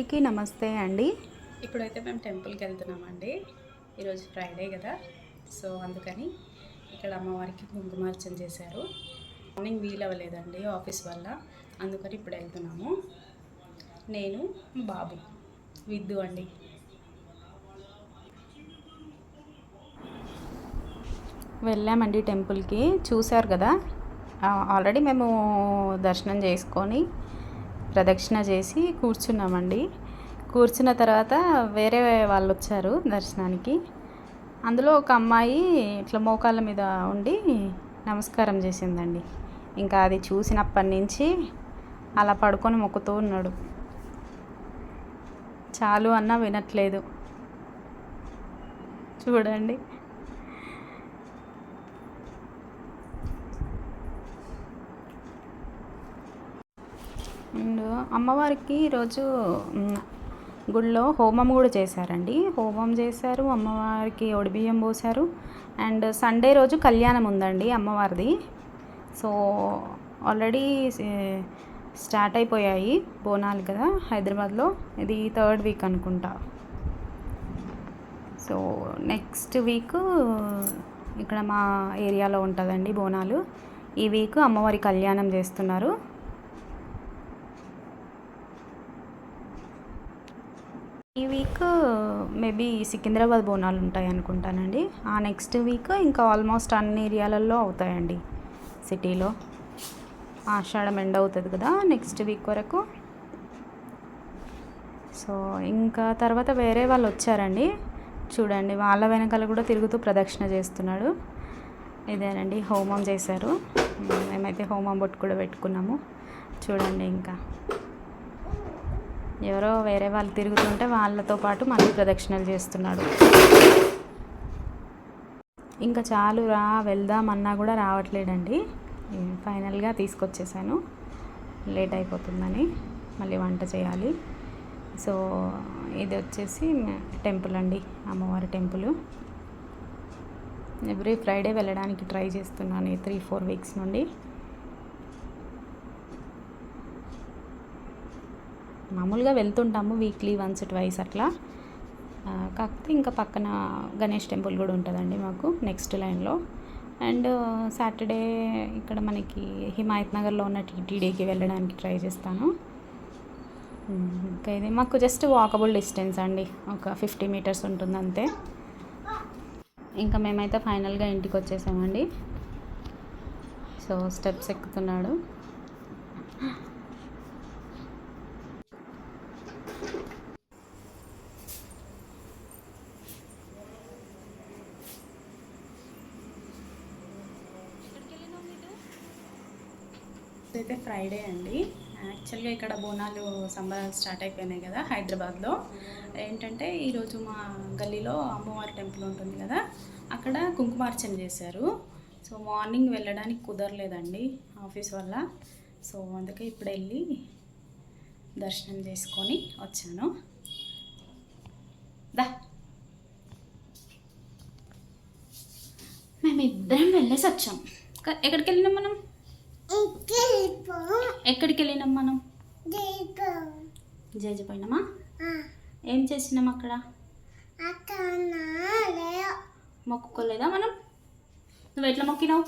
అందరికీ నమస్తే అండి. ఇప్పుడైతే మేము టెంపుల్కి వెళ్తున్నామండి. ఈరోజు ఫ్రైడే కదా. సో అందుకని ఇక్కడ అమ్మవారికి కుంకుమార్చన చేశారు. మార్నింగ్ వీలు అవ్వలేదండి ఆఫీస్ వల్ల. అందుకని ఇప్పుడు వెళ్తున్నాము. నేను బాబు విద్దు అండి. వెళ్ళామండి టెంపుల్కి. చూశారు కదా. ఆల్రెడీ మేము దర్శనం చేసుకొని ప్రదక్షిణ చేసి కూర్చున్నామండి. కూర్చున్న తర్వాత వేరే వాళ్ళు వచ్చారు దర్శనానికి. అందులో ఒక అమ్మాయి ఇట్లా మోకాళ్ళ మీద ఉండి నమస్కారం చేసిందండి. ఇంకా అది చూసినప్పటి నుంచి అలా పడుకొని మొక్కుతూ ఉన్నాడు. చాలు అన్నా వినట్లేదు. చూడండి. అండ్ అమ్మవారికి ఈరోజు గుడిలో హోమం కూడా చేశారండి. హోమం చేశారు అమ్మవారికి ఒడిబియ్యం పోశారు. అండ్ సండే రోజు కళ్యాణం ఉందండి అమ్మవారిది. సో ఆల్రెడీ స్టార్ట్ అయిపోయాయి బోనాలు కదా హైదరాబాద్లో. ఇది థర్డ్ వీక్ అనుకుంటా. సో నెక్స్ట్ వీక్ ఇక్కడ మా ఏరియాలో ఉంటుందండి బోనాలు. ఈ వీక్ అమ్మవారి కళ్యాణం చేస్తున్నారు. ఈ వీక్ మేబీ సికింద్రాబాద్ బోనాలు ఉంటాయి అనుకుంటానండి. ఆ నెక్స్ట్ వీక్ ఇంకా ఆల్మోస్ట్ అన్ని ఏరియాలలో అవుతాయండి సిటీలో. ఆషాఢం ఎండ్ అవుతుంది కదా నెక్స్ట్ వీక్ వరకు. సో ఇంకా తర్వాత వేరే వాళ్ళు వచ్చారండి. చూడండి వాళ్ళ వెనకాల కూడా తిరుగుతూ ప్రదక్షిణ చేస్తున్నాడు. ఇదేనండి హోమం చేశారు. మేమైతే హోమం బొట్టు కూడా పెట్టుకున్నాము. చూడండి ఇంకా. ఎవరో వేరే వాళ్ళు తిరుగుతుంటే వాళ్ళతో పాటు మళ్ళీ ప్రదక్షిణలు చేస్తున్నాడు. ఇంకా చాలు రా వెళ్దామన్నా కూడా రావట్లేదండి. ఫైనల్గా తీసుకొచ్చేసాను. లేట్ అయిపోతుందని మళ్ళీ వంట చేయాలి. సో ఇది వచ్చేసి టెంపుల్ అండి అమ్మవారి టెంపుల్. ఎవ్రీ ఫ్రైడే వెళ్ళడానికి ట్రై చేస్తున్నాను త్రీ ఫోర్ వీక్స్ నుండి. మామూలుగా వెళ్తుంటాము వీక్లీ వన్స్ ట్వైస్ అట్లా. కాకపోతే ఇంకా పక్కన గణేష్ టెంపుల్ కూడా ఉంటుందండి మాకు నెక్స్ట్ లైన్లో. అండ్ సాటర్డే ఇక్కడ మనకి హిమాయత్ నగర్లో ఉన్న టీటీడీకి వెళ్ళడానికి ట్రై చేస్తాను. ఇంకా ఇది మాకు జస్ట్ వాకబుల్ డిస్టెన్స్ అండి ఒక ఫిఫ్టీ మీటర్స్ ఉంటుంది అంతే. ఇంకా మేమైతే ఫైనల్గా ఇంటికి వచ్చేసామండి. సో స్టెప్స్ ఎక్కుతున్నాడు. ఇదైతే ఫ్రైడే అండి. యాక్చువల్గా ఇక్కడ బోనాలు సంబరాలు స్టార్ట్ అయిపోయినాయి కదా హైదరాబాద్లో. ఏంటంటే ఈరోజు మా గల్లీలో అమ్మవారి టెంపుల్ ఉంటుంది కదా అక్కడ కుంకుమార్చన చేశారు. సో మార్నింగ్ వెళ్ళడానికి కుదరలేదండి ఆఫీస్ వల్ల. సో అందుకే ఇప్పుడు వెళ్ళి దర్శనం చేసుకొని వచ్చాను. దా. మేమిద్దరం వెళ్ళేసి వచ్చాం. ఎక్కడికి వెళ్ళినాం మనం? ఎక్కడికి వెళ్ళినాం మనం జేజపోయినామా ఏం చేసినాం అక్కడ? మొక్కుకోలేదా మనం? నువ్వు ఎట్లా మొక్కినావు?